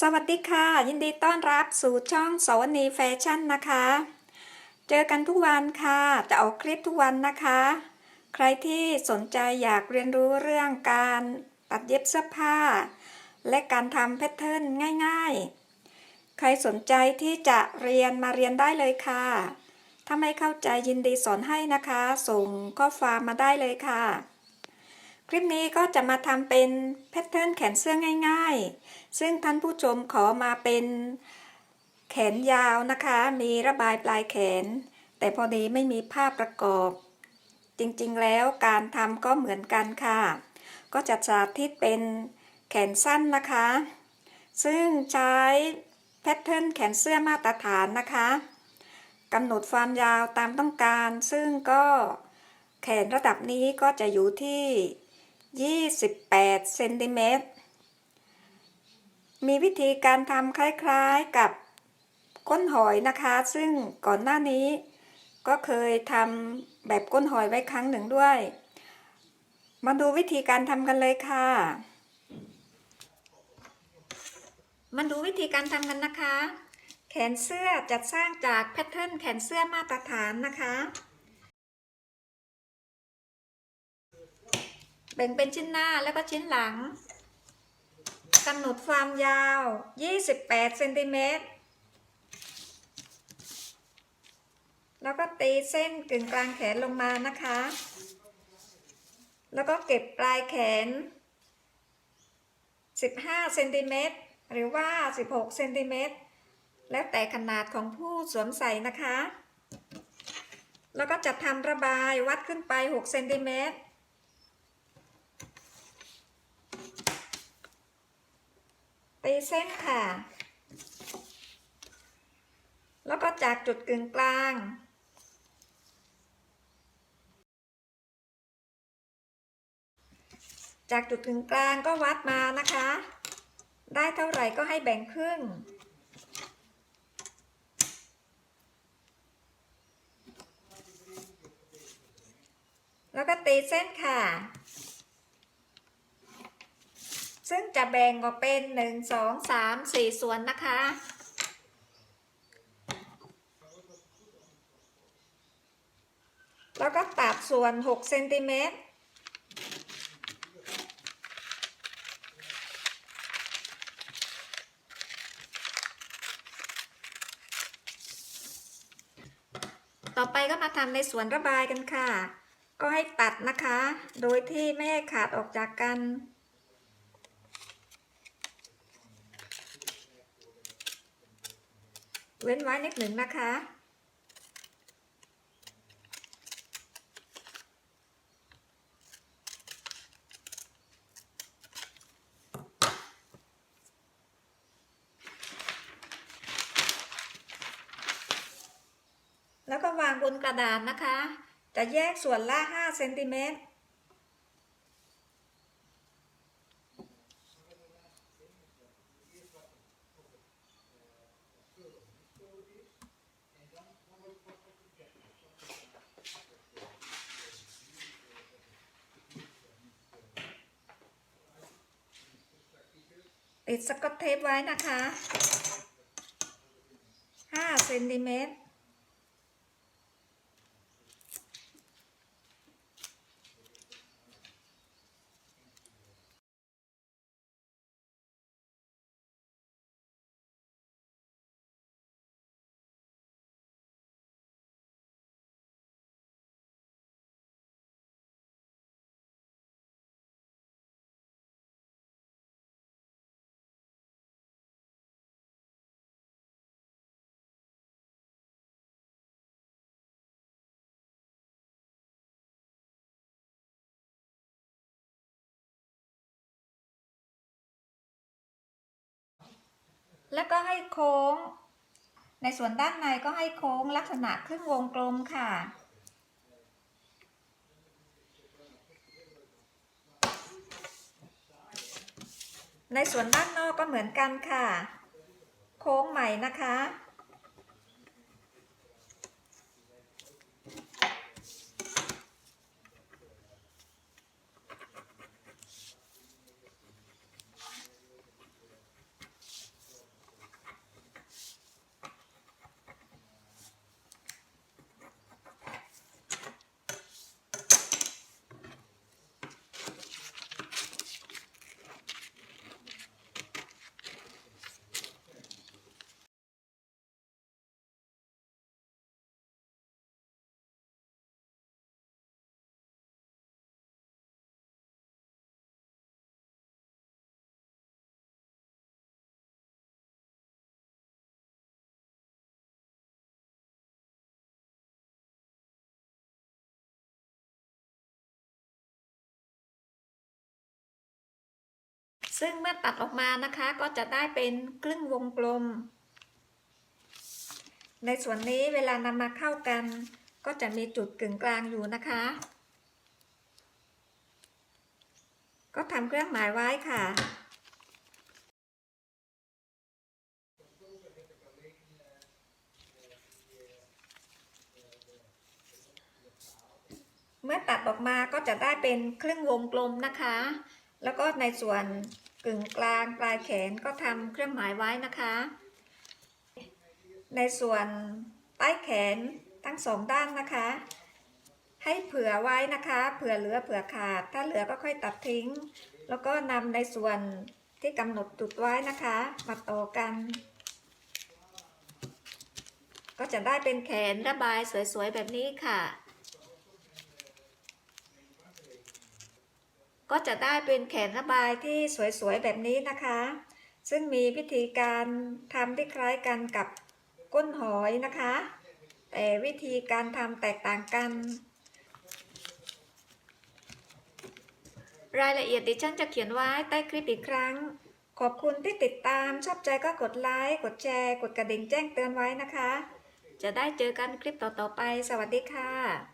สวัสดีค่ะ ยินดีต้อนรับสู่ช่องสวนีแฟชั่นนะคะ เจอกันทุกวันค่ะ จะออกคลิปทุกวันนะคะ ใครที่สนใจอยากเรียนรู้เรื่องการตัดเย็บเสื้อผ้า และการทำแพทเทิร์นง่าย ๆ ใครสนใจที่จะเรียนมาเรียนได้เลยค่ะ ถ้าไม่เข้าใจยินดีสอนให้นะคะ ส่งข้อความมาได้เลยค่ะ คลิปนี้ก็จะมาทำเป็นแพทเทิร์นแขนเสื้อง่าย ๆ ซึ่งท่านผู้ชมขอมาเป็นแขนยาวนะคะ มีระบายปลายแขน แต่พอดีไม่มีภาพประกอบ จริงๆแล้วการทำก็เหมือนกันค่ะ ก็จะสาธิตเป็นแขนสั้นนะคะ ซึ่งใช้แพทเทิร์นแขนเสื้อมาตรฐานนะคะกำหนดความยาวตามต้องการ ซึ่งก็แขนระดับนี้ก็จะอยู่ที่ 28เซนติเมตร มีวิธีการทำคล้ายๆกับก้นหอยนะคะ ซึ่งก่อนหน้านี้ก็เคยทำแบบก้นหอยไว้ครั้งหนึ่งด้วย มาดูวิธีการทำกันเลยค่ะ มาดูวิธีการทำกันนะคะ แขนเสื้อจัดสร้างจากแพทเทิร์นแขนเสื้อมาตรฐานนะคะ แบ่งเป็นชิ้นหน้าแล้วก็ชิ้นหลังกำหนดความยาว 28เซนติเมตร แล้วก็ตีเส้นกึ่งกลางแขนลงมานะคะ แล้วก็เก็บปลายแขน 15เซนติเมตรหรือว่า 16เซนติเมตร แล้วแต่ขนาดของผู้สวมใส่นะคะ แล้วก็จะทำระบายวัดขึ้นไป 6 เซนติเมตร เส้นค่ะ แล้วก็จากจุดกึ่งกลางจากจุดกึ่งกลางก็วัดมานะคะ ได้เท่าไหร่ก็ให้แบ่งครึ่ง แล้วก็ตีเส้นค่ะ ซึ่งจะแบ่งออกเป็น1 2 3 4ส่วนนะคะ แล้วก็ตัดส่วน6เซนติเมตรต่อไปก็มาทำในส่วนระบายกันค่ะ ก็ให้ตัดนะคะ โดยที่ไม่ให้ขาดออกจากกัน เว้นไว้นิดหนึ่งนะคะ แล้วก็วางบนกระดาษนะคะ จะแยกส่วนละ5เซนติเมตร ติดสกอตเทปไว้นะคะ5เซนติเมตร แล้วก็ให้โค้ง ในส่วนด้านในก็ให้โค้งลักษณะครึ่งวงกลมค่ะ ในส่วนด้านนอกก็เหมือนกันค่ะ โค้งใหม่นะคะ ซึ่งเมื่อตัดออกมานะคะก็จะได้เป็นครึ่งวงกลม ในส่วนนี้เวลานำมาเข้ากัน ก็จะมีจุดกึ่งกลางอยู่นะคะ ก็ทำเครื่องหมายไว้ค่ะ เมื่อตัดออกมาก็จะได้เป็นครึ่งวงกลมนะคะแล้วก็ในส่วน กึ่งกลางปลายแขนก็ทำเครื่องหมายไว้นะคะ ในส่วนใต้แขนทั้งสองด้านนะคะ ให้เผื่อไว้นะคะเผื่อเหลือเผื่อขาด ถ้าเหลือก็ค่อยตัดทิ้ง แล้วก็นำในส่วนที่กำหนดจุดไว้นะคะ มาต่อกัน ก็จะได้เป็นแขนระบายสวยๆแบบนี้ค่ะ ก็จะได้เป็นแขนระบายที่สวยๆแบบนี้นะคะ ซึ่งมีวิธีการทำที่คล้ายกันกับก้นหอยนะคะ แต่วิธีการทำแตกต่างกัน รายละเอียดดิฉันจะเขียนไว้ใต้คลิปอีกครั้ง ขอบคุณที่ติดตามชอบใจก็กดไลค์กดแชร์ กดกระดิ่งแจ้งเตือนไว้นะคะ จะได้เจอกันคลิปต่อๆไป สวัสดีค่ะ